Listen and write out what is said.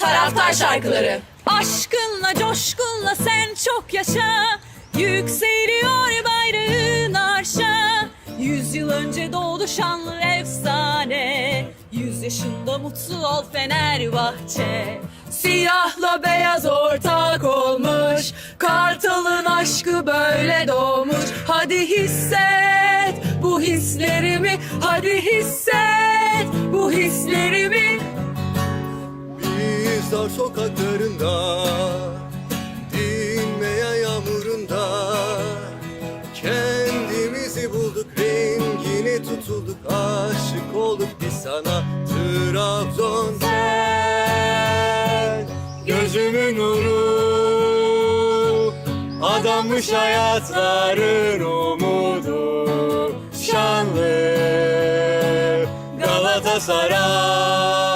Taraftar şarkıları. Aşkınla coşkunla sen çok yaşa. Yükseliyor bayrağın arşa. Yüzyıl önce doğdu şanlı efsane. Yüz yaşında mutlu ol Fenerbahçe. Siyahla beyaz ortak olmuş. Kartalın aşkı böyle doğmuş. Hadi hisset bu hislerimi Hadi hisset Sokaklarında Dinmeyen yağmurunda. Kendimizi bulduk rengine tutulduk Aşık olduk biz sana. Trabzon Sen Gözümün nuru Adanmış hayatların umudu. Şanlı Galatasaray